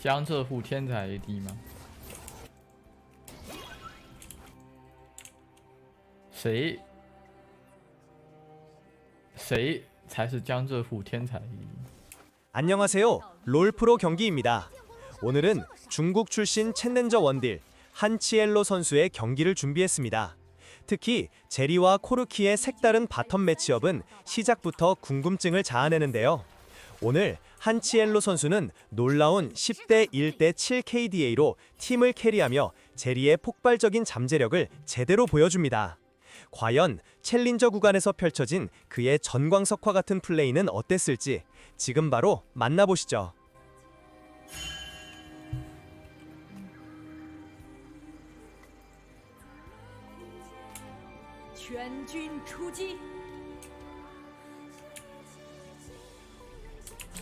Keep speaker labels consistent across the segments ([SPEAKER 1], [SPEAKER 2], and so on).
[SPEAKER 1] 江浙沪天才 AD 吗？谁谁才是江浙沪天才 AD？
[SPEAKER 2] 안녕하세요. 롤프로 경기입니다. 오늘은 중국 출신 챌린저 원딜 한치엘로 선수의 경기를 준비했습니다. 특히 제리와 코르키의 색다른 바텀 매치업은 시작부터 궁금증을 자아내는데요. 오늘 한치엘로 선수는 놀라운 10대 1대 7 KDA로 팀을 캐리하며 제리의 폭발적인 잠재력을 제대로 보여줍니다. 과연 챌린저 구간에서 펼쳐진 그의 전광석화 같은 플레이는 어땠을지 지금 바로 만나보시죠.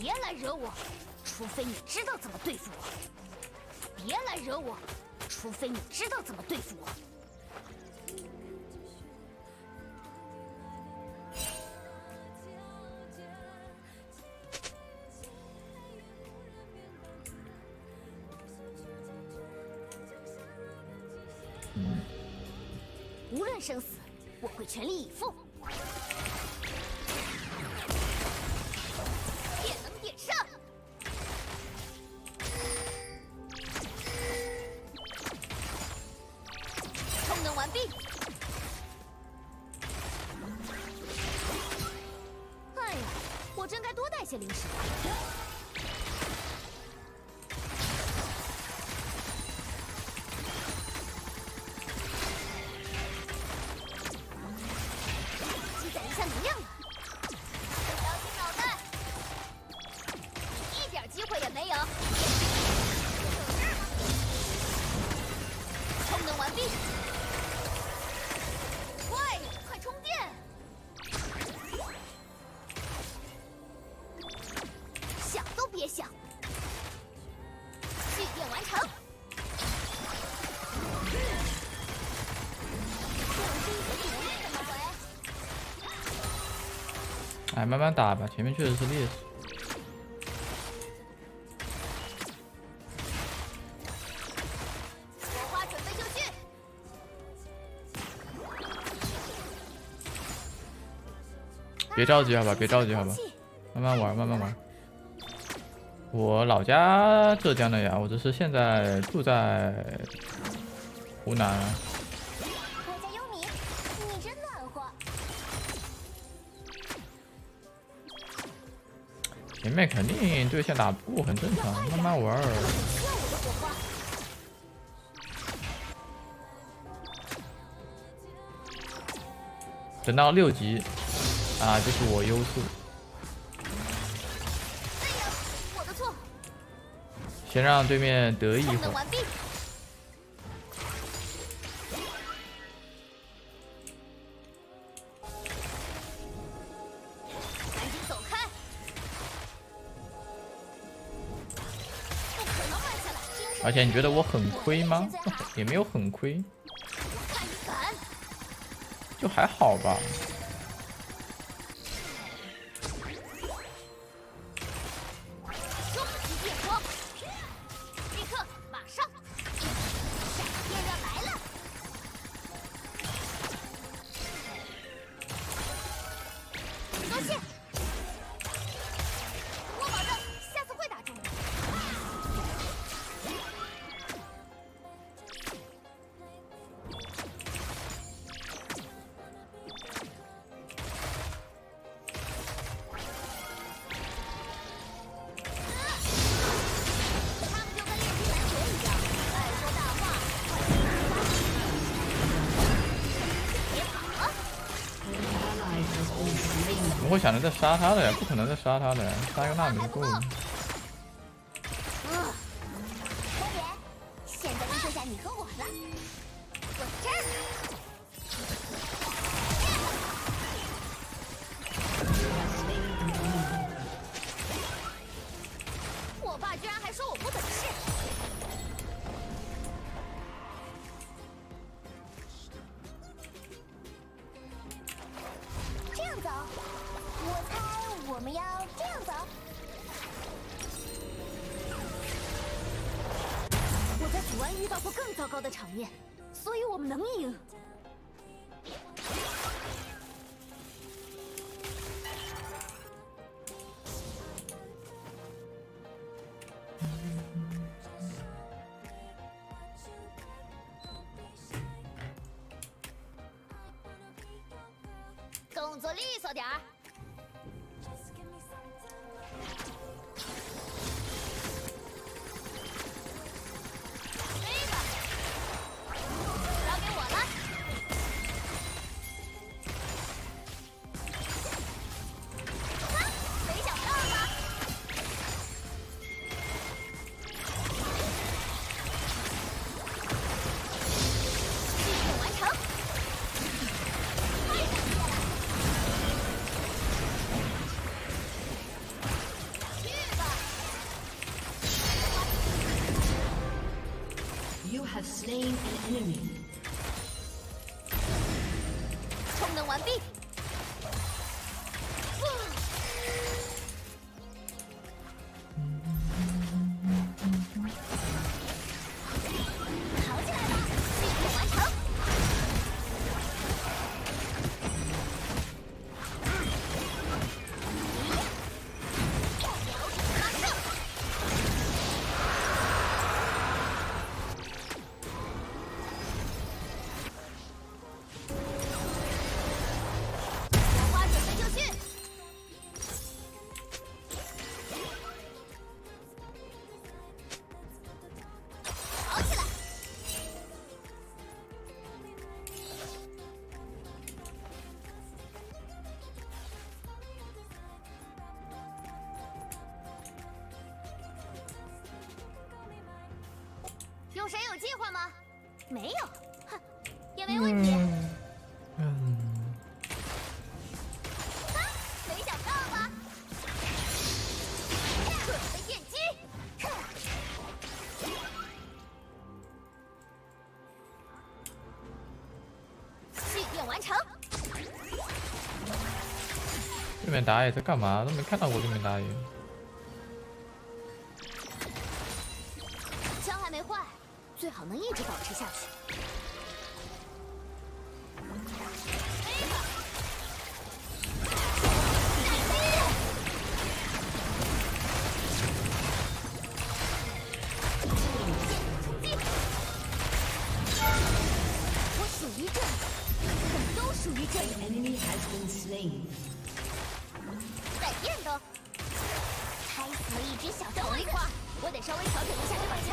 [SPEAKER 3] 别来惹我，除非你知道怎么对付我。别来惹我，除非你知道怎么对付我。无论生死，我会全力以赴。零食
[SPEAKER 1] 哎，慢慢打吧，前面确实是劣势。
[SPEAKER 3] 火花准备就绪。
[SPEAKER 1] 别着急，好吧，别着急，好吧，慢慢玩，慢慢玩。我老家浙江的呀，我只是现在住在湖南。前面肯定对线打不过，很正常，慢慢玩。等到六级啊，就是我优势。先让对面得意一会儿。而且你觉得我很亏吗？也没有很亏，就还好吧。
[SPEAKER 3] 终极电光，立刻马上！闪电热来了！多谢，会
[SPEAKER 1] 想着再杀他的呀？不可能再杀他的呀，杀一个纳米就够了。
[SPEAKER 3] 的场面，所以我们能赢。
[SPEAKER 4] Slain an enemy.
[SPEAKER 1] 对面打野在干嘛？都没看到过对
[SPEAKER 3] 稍微调整一下这把枪。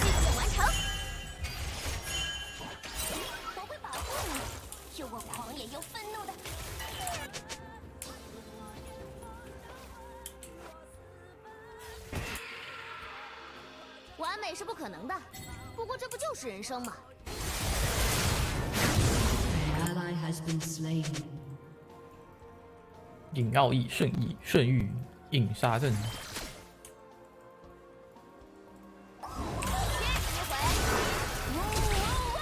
[SPEAKER 3] 计划完成。我会保护你，有我狂野又愤怒的。完美是不可能的，不过这不就是人生吗
[SPEAKER 4] ？An ally has been slain.
[SPEAKER 1] 引奥义圣意圣域引杀阵。
[SPEAKER 3] 歇一回。呜呜呜！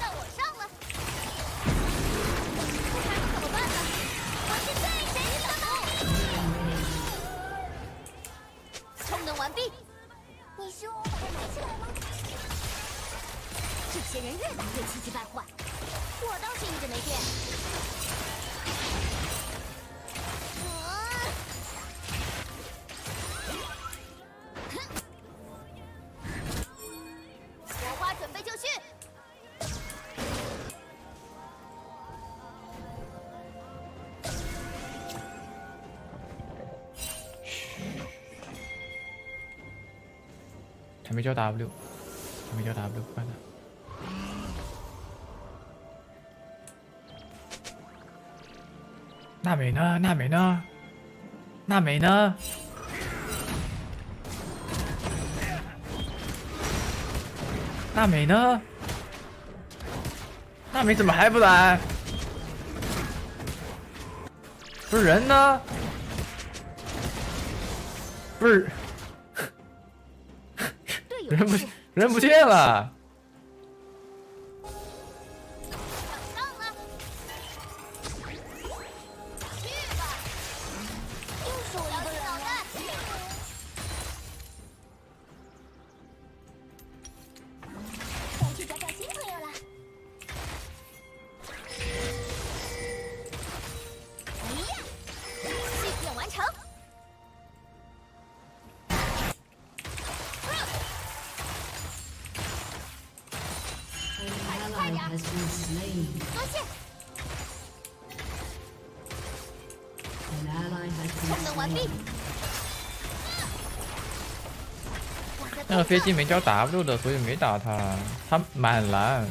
[SPEAKER 3] 到我上了。不开门怎么办呢？我是最神奇的猫。充能完毕。你说我把它埋起来吗？这些人越打越气急败坏，我倒是一直没变。
[SPEAKER 1] 没交 W，没交 W，不管他。娜美呢？娜美呢？娜美呢？娜美呢？娜美怎么还不来？不是人呢？不是人不人不见了。
[SPEAKER 4] Been slain.
[SPEAKER 3] 多谢
[SPEAKER 4] ，An ally has
[SPEAKER 3] 充
[SPEAKER 4] been
[SPEAKER 3] 能完毕。
[SPEAKER 1] 那个飞机没交 W 的，所以没打他。他满蓝，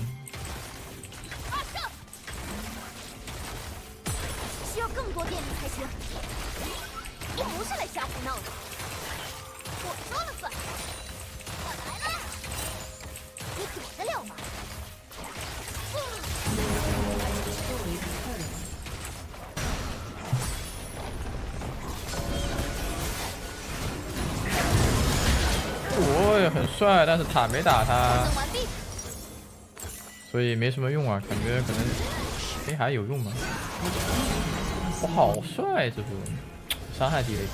[SPEAKER 1] 但是塔没打他，所以没什么用啊。感觉可能黑还有用吗？我好帅，这波伤害低了点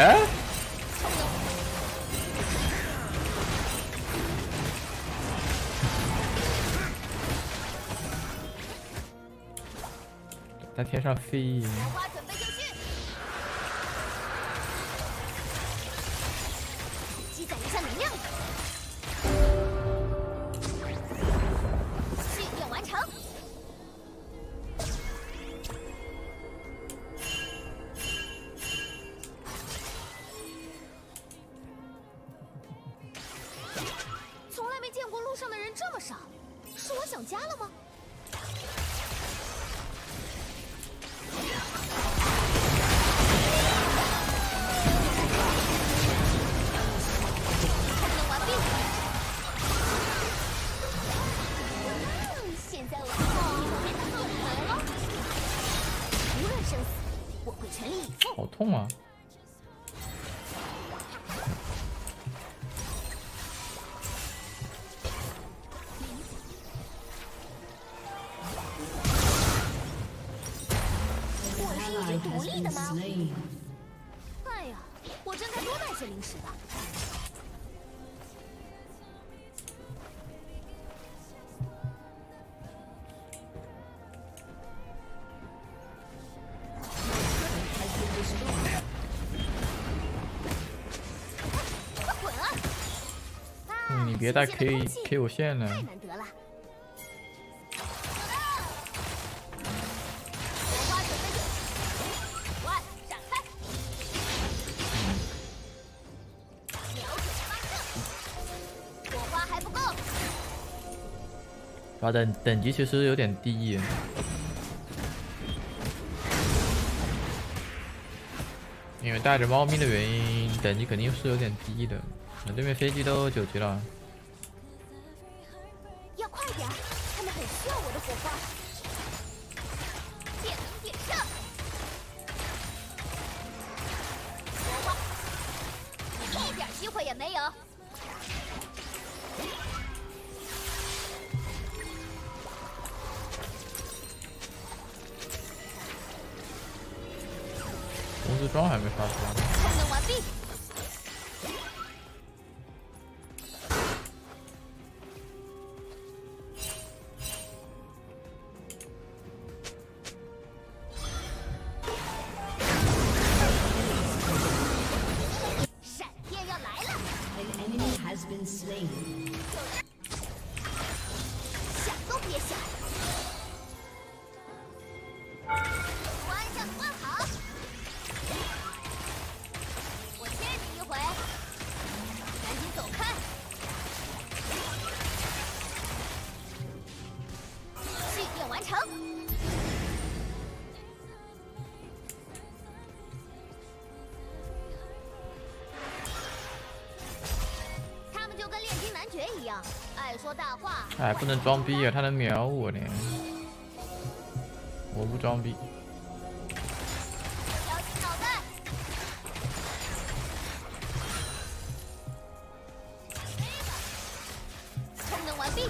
[SPEAKER 1] 啊。在天上飞，
[SPEAKER 3] 我是一只独立的
[SPEAKER 4] 吗？
[SPEAKER 3] 哎呀，我真该多带些零食
[SPEAKER 1] 了。别带 K K 我线了，
[SPEAKER 3] 闪开，火花还不够，
[SPEAKER 1] 把等等级其实有点低，因为带着猫咪的原因，等级肯定是有点低的。那对面飞机都九级了，
[SPEAKER 3] 需要我的火花。电能点上，火花，一点机会也没有。
[SPEAKER 1] 红之装还没发出来。
[SPEAKER 3] 说大话。
[SPEAKER 1] 哎，不能装逼啊，他能秒我呢。我不装逼。
[SPEAKER 3] 小心脑袋！充能完毕。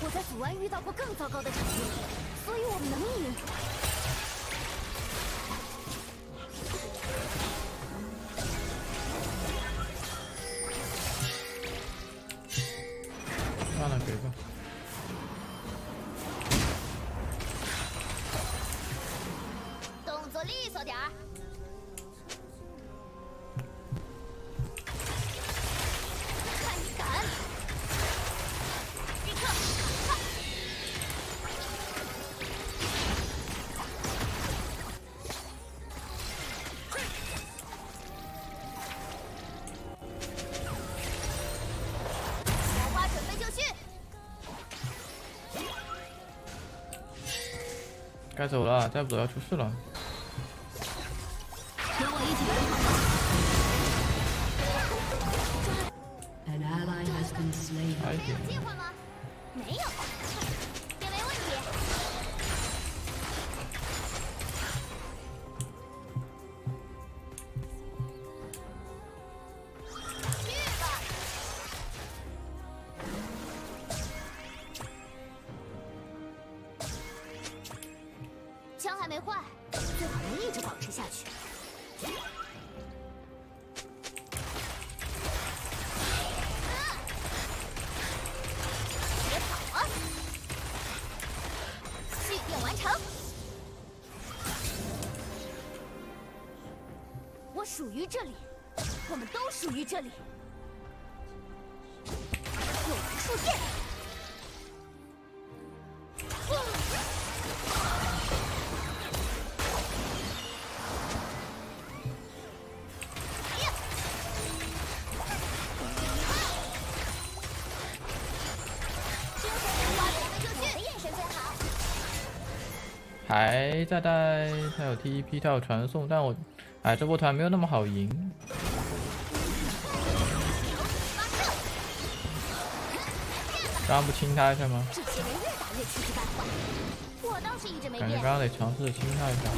[SPEAKER 3] 我在祖安遇到过更糟糕的场面，所以我们能赢。
[SPEAKER 1] 该走了，再不走要出事了。
[SPEAKER 4] 跟我一起
[SPEAKER 3] 属于这里，我们都属于这里。有人触电。呀精神火花准备就绪，我的眼神最好。
[SPEAKER 1] 还在带，他有 TP，他有传送，但我，哎，这波团没有那么好赢。刚刚不清他一下吗？感觉刚。刚得尝试清他一下。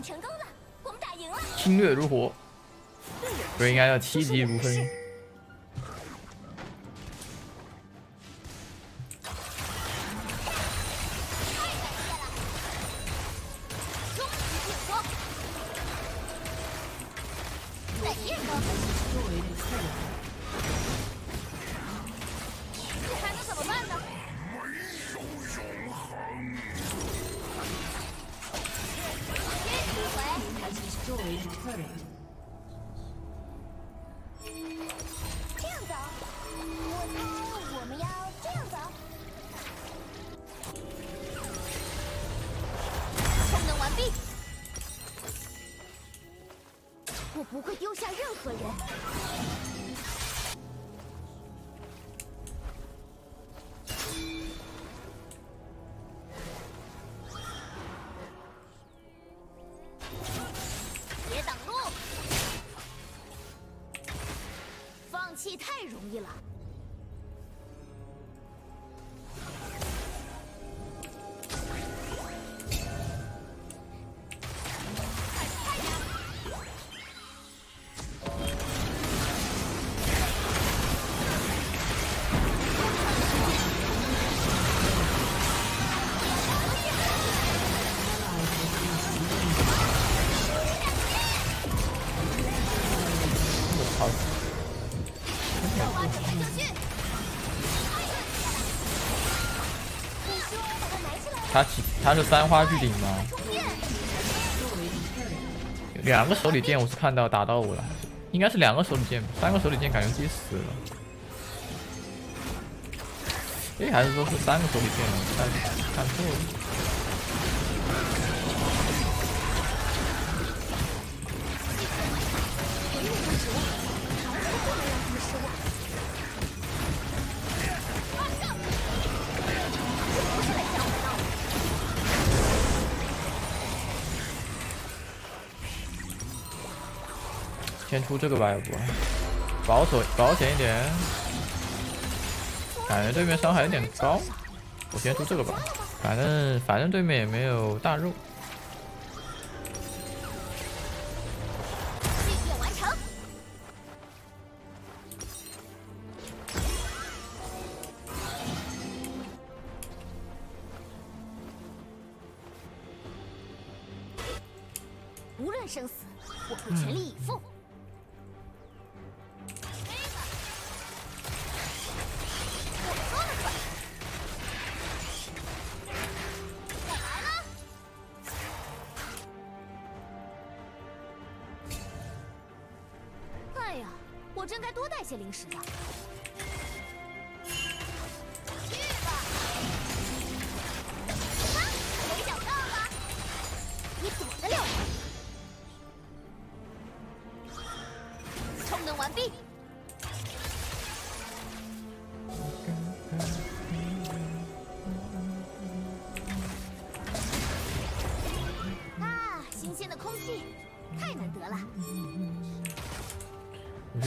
[SPEAKER 3] 们成功了，我们打赢了。
[SPEAKER 1] 侵略如火，不是应该叫七级如飞？
[SPEAKER 3] 我不会丢下任何人。
[SPEAKER 1] 他起他是三花巨顶吗？两个手里剑我是看到打到我了，应该是两个手里剑，三个手里剑感觉自己死了。哎，还是说是三个手里剑？看看错了。出这个吧，要不保守保险一点。感觉对面伤害有点高，我先出这个吧。反正反正对面也没有大肉。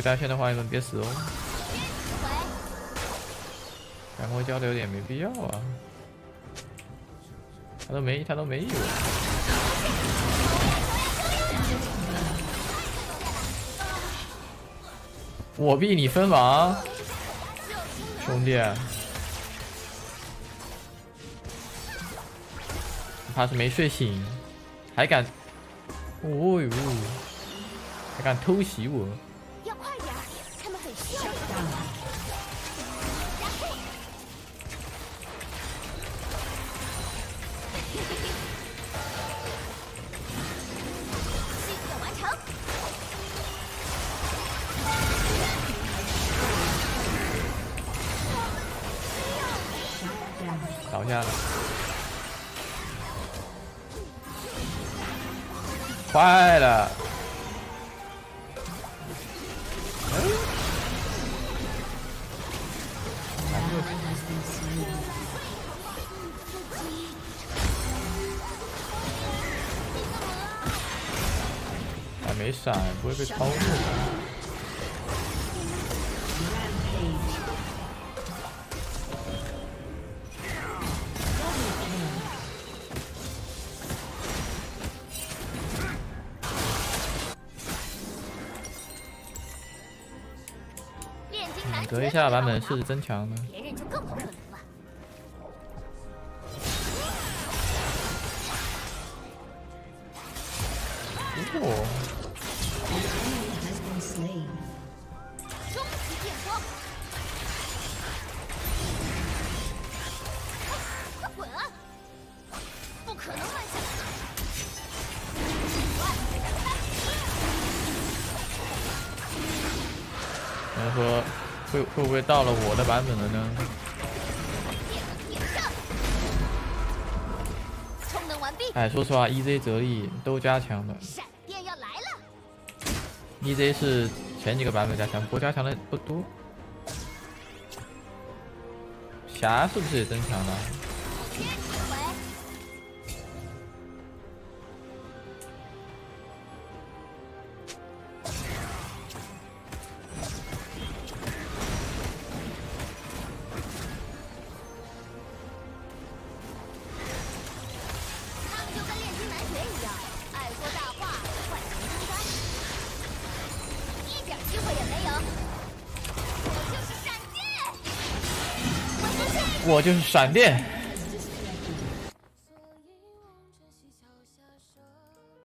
[SPEAKER 3] 你
[SPEAKER 1] 去带线的话，你们别死哦。
[SPEAKER 3] 喂，
[SPEAKER 1] 赶快交的有点没必要啊。他都没他都没有。我逼你分王，兄弟，怕是没睡醒，还敢，哦呦，还敢偷袭我，下了，坏了！还没闪，不会被超过吧？
[SPEAKER 3] 炼金男
[SPEAKER 1] 隔一下版本是增强的。的版本了呢？哎，说实话，EZ 泽力都加强了。，EZ 是前几个版本加强，不过加强的不多。霞是不是也增强了？就是闪电。